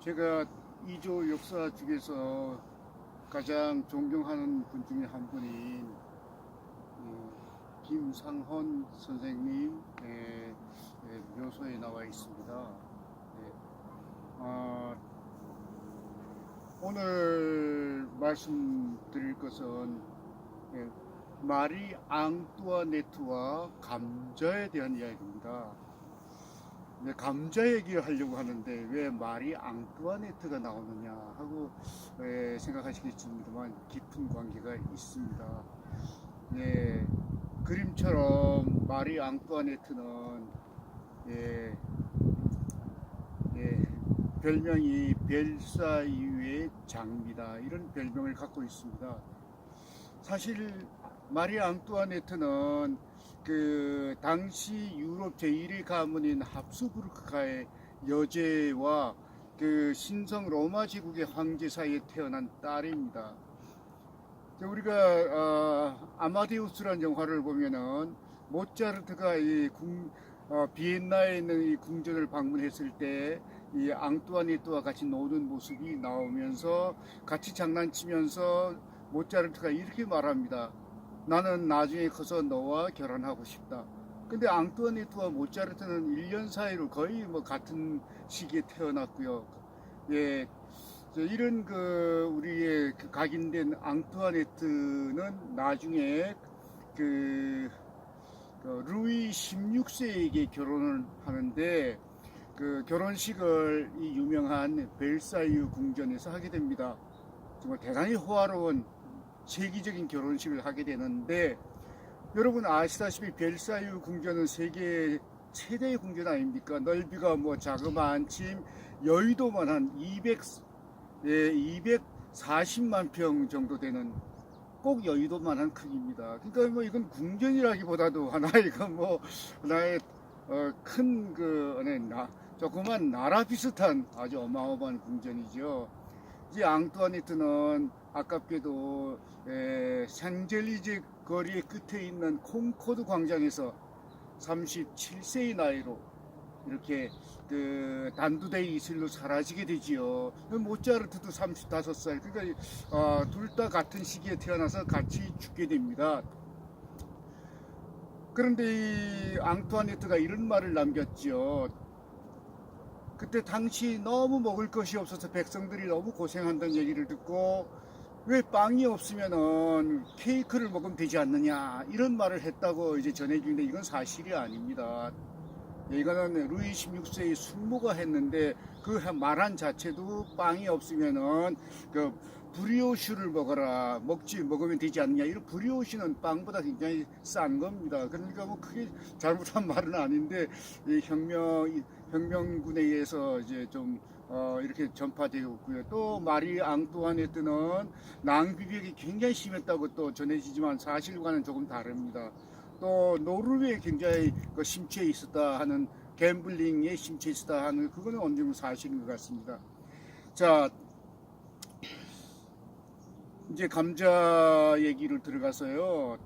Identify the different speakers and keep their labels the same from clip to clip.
Speaker 1: 제가 이조 역사 중에서 가장 존경하는 분 중에 한 분인 어, 김상헌 선생님 의, 의 묘소에 나와 있습니다. 네. 아, 오늘 말씀드릴 것은 예, 마리 앙뚜아네트와 감자에 대한 이야기입니다. 네, 감자 얘기를 하려고 하는데 왜 말이 앙뚜아네트가 나오느냐 하고 예, 생각하시겠습니다만 깊은 관계가 있습니다. 예, 그림처럼 마리 앙뚜아네트는 예, 예, 별명이 벨사유의 장미다 이런 별명을 갖고 있습니다. 사실 마리 앙뚜아네트는 그 당시 유럽 제1위 가문인 합스부르크가의 여제와 그 신성 로마 제국의 황제 사이에 태어난 딸입니다. 자, 우리가 어, 아마데우스라는 영화를 보면은 모차르트가 이 궁, 어, 비엔나에 있는 이 궁전을 방문했을 때 이 앙뚜아네트와 같이 노는 모습이 나오면서 같이 장난치면서 모차르트가 이렇게 말합니다. 나는 나중에 커서 너와 결혼하고 싶다. 근데 앙뚜아네트와 모차르트는 1년 사이로 거의 뭐 같은 시기에 태어났고요. 예. 저 이런 그 우리의 그 각인된 앙뚜아네트는 나중에 그, 그 루이 16세에게 결혼을 하는데 그 결혼식을 이 유명한 벨사유 궁전에서 하게 됩니다. 정말 대단히 호화로운 세계적인 결혼식을 하게 되는데 여러분 아시다시피 벨사유 궁전은 세계 최대의 궁전 아닙니까? 넓이가 뭐 자그마한 침 여의도만 한 200, 예, 240만 평 정도 되는 꼭 여의도만 한 크기입니다. 그러니까 뭐 이건 궁전이라기보다도 하나의 그뭐 하나의 어, 큰그 네, 나 조그만 나라 비슷한 아주 어마어마한 궁전이죠. 이제 앙뚜아네트는 아깝게도 에, 샹젤리제 거리의 끝에 있는 콩코드 광장에서 37세의 나이로 이렇게 그 단두대의 이슬로 사라지게 되지요. 모차르트도 35살. 그러니까 어, 둘다 같은 시기에 태어나서 같이 죽게 됩니다. 그런데 이 앙투아네트가 이런 말을 남겼죠. 그때 당시 너무 먹을 것이 없어서 백성들이 너무 고생한다는 얘기를 듣고 왜 빵이 없으면은 케이크를 먹으면 되지 않느냐 이런 말을 했다고 이제 전해주는데 이건 사실이 아닙니다. 이거는 루이 16세의 숙모가 했는데 그 말한 자체도 빵이 없으면은 그 브리오슈를 먹어라 먹지 먹으면 되지 않느냐 이런 브리오슈는 빵보다 굉장히 싼 겁니다. 그러니까 뭐 크게 잘못한 말은 아닌데 이 혁명 이 혁명군에 의해서 이제 좀 어, 이렇게 전파되고 있고요. 또 마리 앙뚜아네트는 낭비벽이 굉장히 심했다고 또 전해지지만 사실과는 조금 다릅니다. 또 노르웨이에 굉장히 그 심취해 있었다 하는 갬블링에 심취해 있었다 하는 그거는 어느 정도 사실인 것 같습니다. 자 이제 감자 얘기를 들어가서요.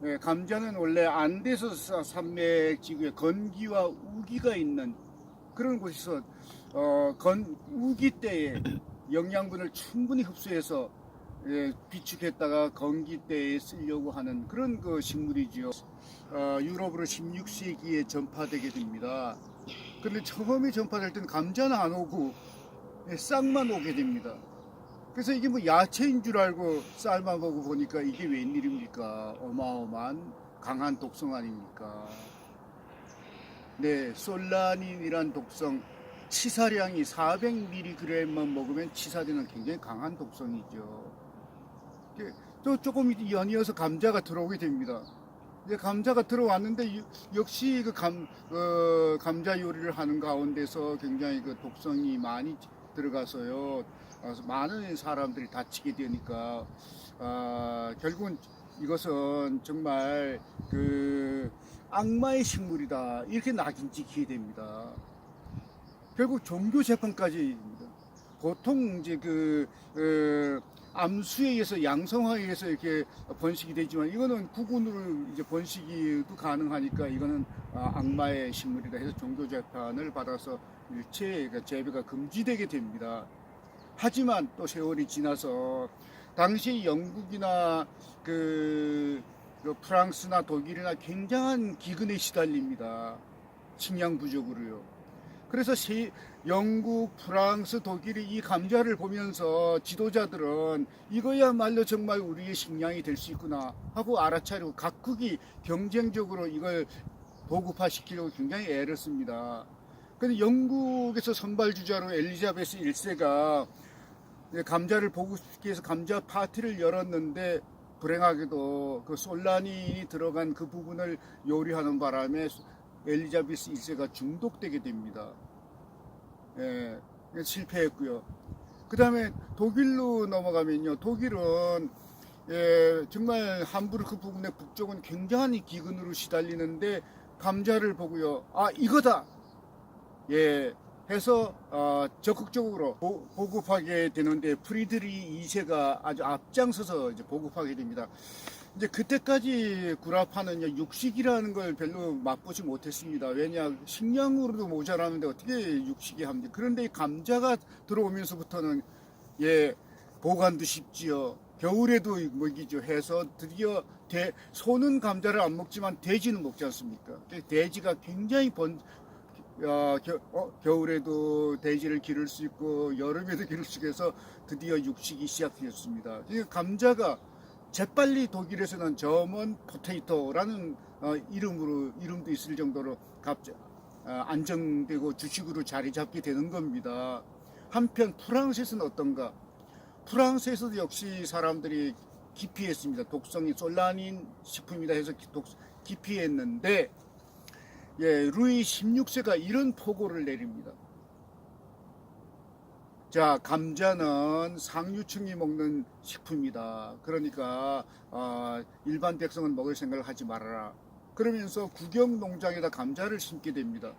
Speaker 1: 네, 감자는 원래 안데스 산맥 지구에 건기와 우기가 있는 그런 곳에서 어, 건 우기 때에 영양분을 충분히 흡수해서 예, 비축했다가 건기 때에 쓰려고 하는 그런 그 식물이지요. 어, 유럽으로 16세기에 전파되게 됩니다. 그런데 처음에 전파될 때는 감자는 안 오고 예, 싹만 오게 됩니다. 그래서 이게 뭐 야채인 줄 알고 쌀만 보고 보니까 이게 웬일입니까? 어마어마한 강한 독성 아닙니까? 네, 솔라닌이란 독성 치사량이 400mg만 먹으면 치사되는 굉장히 강한 독성이죠. 또 조금 연이어서 감자가 들어오게 됩니다. 이제 감자가 들어왔는데 유- 역시 그 감, 어, 감자 요리를 하는 가운데서 굉장히 그 독성이 많이 들어가서요. 많은 사람들이 다치게 되니까 아, 결국은 이것은 정말 그 악마의 식물이다 이렇게 낙인 찍히게 됩니다. 결국 종교 재판까지입니다. 보통 이제 그 어, 암수에 의해서 양성화에 의해서 이렇게 번식이 되지만 이거는 구군으로 이제 번식이도 가능하니까 이거는 아, 악마의 식물이다 해서 종교 재판을 받아서 일체 그 재배가 금지되게 됩니다. 하지만 또 세월이 지나서 당시 영국이나 그, 그 프랑스나 독일이나 굉장한 기근에 시달립니다. 식량 부족으로요. 그래서 세, 영국, 프랑스, 독일이 이 감자를 보면서 지도자들은 이거야말로 정말 우리의 식량이 될 수 있구나 하고 알아차리고 각국이 경쟁적으로 이걸 보급화시키려고 굉장히 애를 씁니다. 근데 영국에서 선발 주자로 엘리자베스 1세가 감자를 보급시키기 위해서 감자 파티를 열었는데 불행하게도 그 솔라닌이 들어간 그 부분을 요리하는 바람에 엘리자베스 1세가 중독되게 됩니다. 예, 실패했고요. 그 다음에 독일로 넘어가면요. 독일은 예, 정말 함부르크 부근의 북쪽은 굉장한 기근으로 시달리는데 감자를 보고요. 아 이거다. 예, 해서 어, 적극적으로 보, 보급하게 되는데 프리드리 2세가 아주 앞장서서 이제 보급하게 됩니다. 이제 그때까지 구라파는요 육식이라는 걸 별로 맛보지 못했습니다. 왜냐 식량으로도 모자라는데 어떻게 육식이 합니까? 그런데 이 감자가 들어오면서부터는 예 보관도 쉽지요. 겨울에도 먹이죠. 해서 드디어 대, 소는 감자를 안 먹지만 돼지는 먹지 않습니까? 돼지가 굉장히 번, 어, 겨, 어, 겨울에도 돼지를 기를 수 있고 여름에도 기를 수 있어서 드디어 육식이 시작되었습니다. 이 감자가 재빨리 독일에서는 저먼 포테이토라는 어, 이름으로 이름도 있을 정도로 갑자, 어, 안정되고 주식으로 자리 잡게 되는 겁니다. 한편 프랑스에서는 어떤가? 프랑스에서도 역시 사람들이 기피했습니다. 독성이 솔라닌 식품이다 해서 독, 기피했는데 예, 루이 16세가 이런 포고를 내립니다. 자, 감자는 상류층이 먹는 식품이다. 그러니까 어, 일반 백성은 먹을 생각을 하지 말아라. 그러면서 국영 농장에다 감자를 심게 됩니다.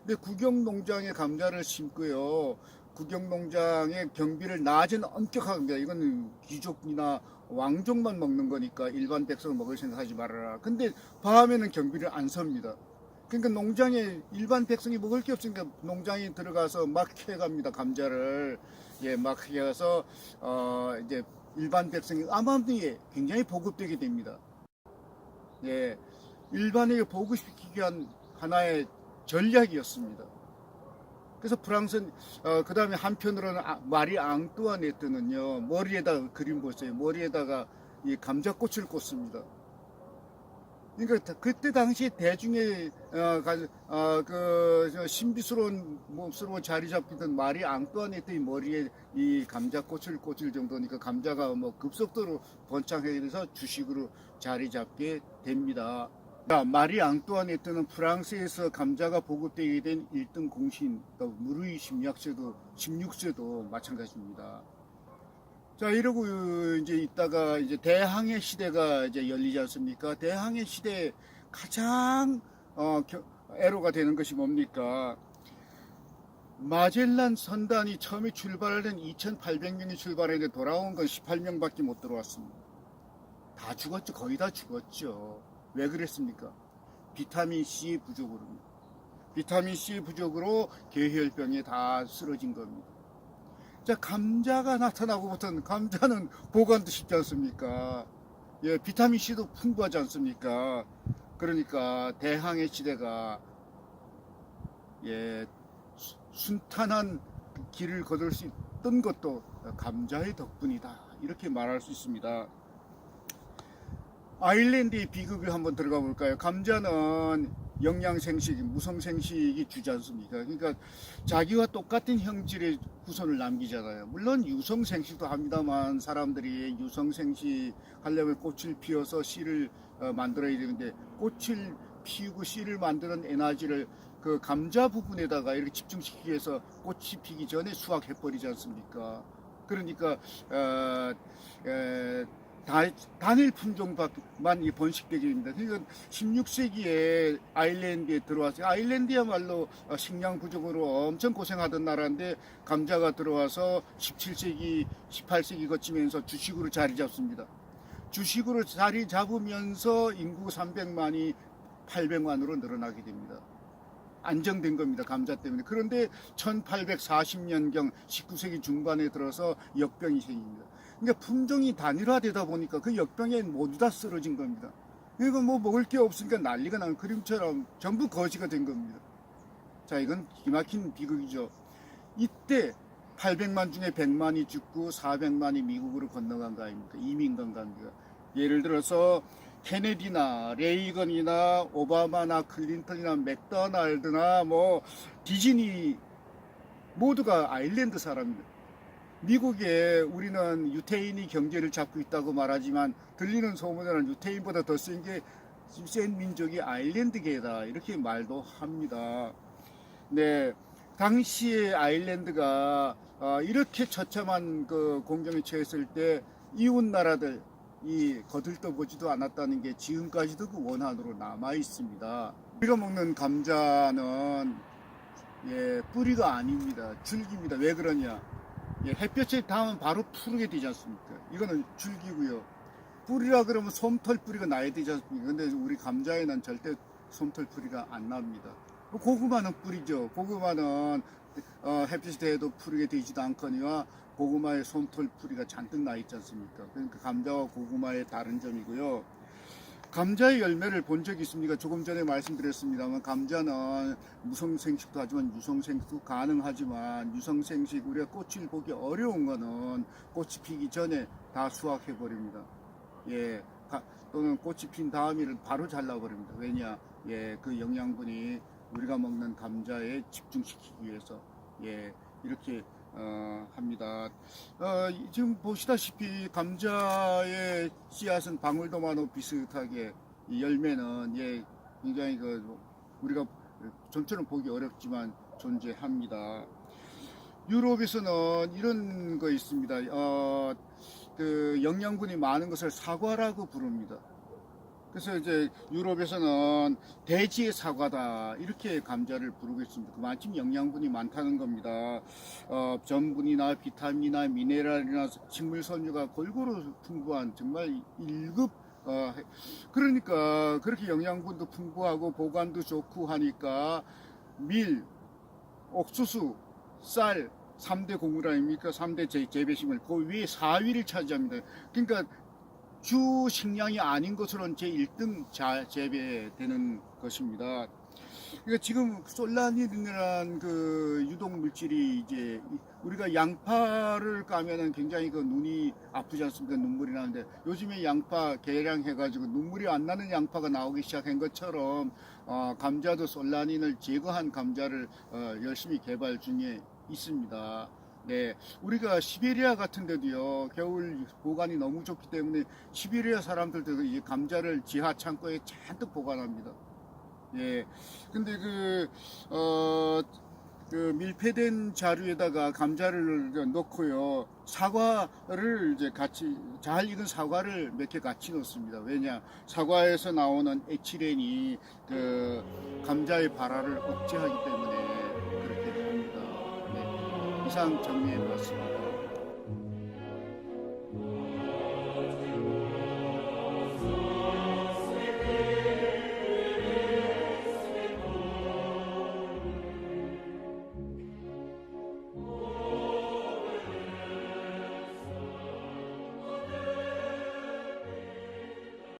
Speaker 1: 근데 국영 농장에 감자를 심고요. 국영 농장의 경비를 낮은 엄격합니다. 이건 귀족이나 왕족만 먹는 거니까 일반 백성은 먹을 생각하지 말아라. 근데 밤에는 경비를 안 섭니다. 그러니까 농장에 일반 백성이 먹을 게 없으니까 농장에 들어가서 막 캐갑니다 감자를 예막 캐가서 어 이제 일반 백성이 암암리에 굉장히 보급되게 됩니다. 예 일반에게 보급시키기 위한 하나의 전략이었습니다. 그래서 프랑스는 어, 그 다음에 한편으로는 아, 마리 앙뚜아네트는요 머리에다가 그림 보세요 머리에다가 이 감자꽃을 꽂습니다. 그러니까 그때 당시 대중의 어, 가- 어, 그저 신비스러운 몹스러운 자리 잡히던 마리 앙뚜아네트의 머리에 이 감자꽃을 꽂을 정도니까 감자가 뭐 급속도로 번창하게 돼서 주식으로 자리 잡게 됩니다. 자, 마리 앙뚜아네트는 프랑스에서 감자가 보급되게 된 1등 공신, 또 무르이 16세도 16세도 마찬가지입니다. 자 이러고 이제 있다가 이제 대항해 시대가 이제 열리지 않습니까? 대항해 시대 가장 어, 겨- 애로가 되는 것이 뭡니까? 마젤란 선단이 처음에 출발된 2,800명이 출발했는데 돌아온 건 18명밖에 못 들어왔습니다. 다 죽었죠. 거의 다 죽었죠. 왜 그랬습니까? 비타민 C 부족으로. 비타민 C 부족으로 계혈병에 다 쓰러진 겁니다. 자, 감자가 나타나고부터는 감자는 보관도 쉽지 않습니까? 예, 비타민 C도 풍부하지 않습니까? 그러니까 대항해 시대가 예, 수- 순탄한 길을 거둘 수 있던 것도 감자의 덕분이다. 이렇게 말할 수 있습니다. 아일랜드의 비극을 한번 들어가 볼까요? 감자는 영양생식, 무성생식이 주지 않습니까? 그러니까 자기와 똑같은 형질의 후손을 남기잖아요. 물론 유성생식도 합니다만 사람들이 유성생식 하려면 꽃을 피워서 씨를 어, 만들어야 되는데 꽃을 피우고 씨를 만드는 에너지를 그 감자 부분에다가 이렇게 집중시키기 위해서 꽃이 피기 전에 수확해 버리지 않습니까? 그러니까 어, 에, 다, 단일 품종만 이 번식되게 됩니다. 그러니까 16세기에 아일랜드에 들어와서 아일랜드야말로 어, 식량 부족으로 엄청 고생하던 나라인데 감자가 들어와서 17세기, 18세기 거치면서 주식으로 자리 잡습니다. 주식으로 자리 잡으면서 인구 300만이 800만으로 늘어나게 됩니다. 안정된 겁니다. 감자 때문에. 그런데 1840년경 19세기 중반에 들어서 역병이 생깁니다. 그러니까 품종이 단일화되다 보니까 그 역병에 모두 다 쓰러진 겁니다. 그러니까 뭐 먹을 게 없으니까 난리가 나는 그림처럼 전부 거지가 된 겁니다. 자, 이건 기막힌 비극이죠. 이때 800만 중에 100만이 죽고 400만이 미국으로 건너간 거 아닙니까? 이민 간 겁니다. 예를 들어서 케네디나 레이건이나 오바마나 클린턴이나 맥도날드나 뭐 디즈니 모두가 아일랜드 사람입니다. 미국에 우리는 유태인이 경제를 잡고 있다고 말하지만 들리는 소문에는 유태인보다 더 센 게 센 민족이 아일랜드계다 이렇게 말도 합니다. 네, 당시에 아일랜드가 어, 이렇게 처참한 그 공경에 처했을 때 이웃 나라들 이 거들떠보지도 않았다는 게 지금까지도 그 원한으로 남아 있습니다. 우리가 먹는 감자는 예, 뿌리가 아닙니다. 줄기입니다. 왜 그러냐? 예, 햇볕에 닿으면 바로 푸르게 되지 않습니까? 이거는 줄기고요. 뿌리라 그러면 솜털 뿌리가 나야 되지 않습니까? 근데 우리 감자에는 절대 솜털 뿌리가 안 납니다. 뭐 고구마는 뿌리죠. 고구마는 어, 햇빛에 대해도 푸르게 되지도 않거니와 고구마에 솜털 뿌리가 잔뜩 나 있지 않습니까? 그러니까 감자와 고구마의 다른 점이고요. 감자의 열매를 본 적이 있습니까? 조금 전에 말씀드렸습니다만 감자는 무성생식도 하지만 유성생식도 가능하지만 유성생식 우리가 꽃을 보기 어려운 거는 꽃이 피기 전에 다 수확해 버립니다. 예, 가- 또는 꽃이 핀 다음에는 바로 잘라 버립니다. 왜냐? 예, 그 영양분이 우리가 먹는 감자에 집중시키기 위해서 예, 이렇게 어, 합니다. 어, 이- 지금 보시다시피 감자의 씨앗은 방울토마토 비슷하게 이 열매는 예, 굉장히 그 우리가 전처럼 보기 어렵지만 존재합니다. 유럽에서는 이런 거 있습니다. 어, 그 영양분이 많은 것을 사과라고 부릅니다. 그래서 이제 유럽에서는 돼지의 사과다 이렇게 감자를 부르고 있습니다. 그만큼 영양분이 많다는 겁니다. 어, 전분이나 비타민이나 미네랄이나 식물 섬유가 골고루 풍부한 정말 1급 어, 그러니까 그렇게 영양분도 풍부하고 보관도 좋고 하니까 밀, 옥수수, 쌀 3대 곡물 아닙니까? 3대 재, 재배식물 그 위에 4위를 차지합니다. 그러니까 주 식량이 아닌 것으로는 제 1등 자, 재배되는 것입니다. 그러니까 지금 솔라닌이라는 그 유독 물질이 이제 우리가 양파를 까면은 굉장히 그 눈이 아프지 않습니까? 눈물이 나는데 요즘에 양파 개량해가지고 눈물이 안 나는 양파가 나오기 시작한 것처럼 어, 감자도 솔라닌을 제거한 감자를 어, 열심히 개발 중에 있습니다. 네, 우리가 시베리아 같은 데도요, 겨울 보관이 너무 좋기 때문에 시베리아 사람들도 이 감자를 지하 창고에 잔뜩 보관합니다. 예. 근데 그, 어, 그 밀폐된 자루에다가 감자를 넣고요. 사과를 이제 같이, 잘 익은 사과를 몇 개 같이 넣습니다. 왜냐? 사과에서 나오는 에틸렌이 그 감자의 발화를 억제하기 때문에 이상 정리해 봤습니다.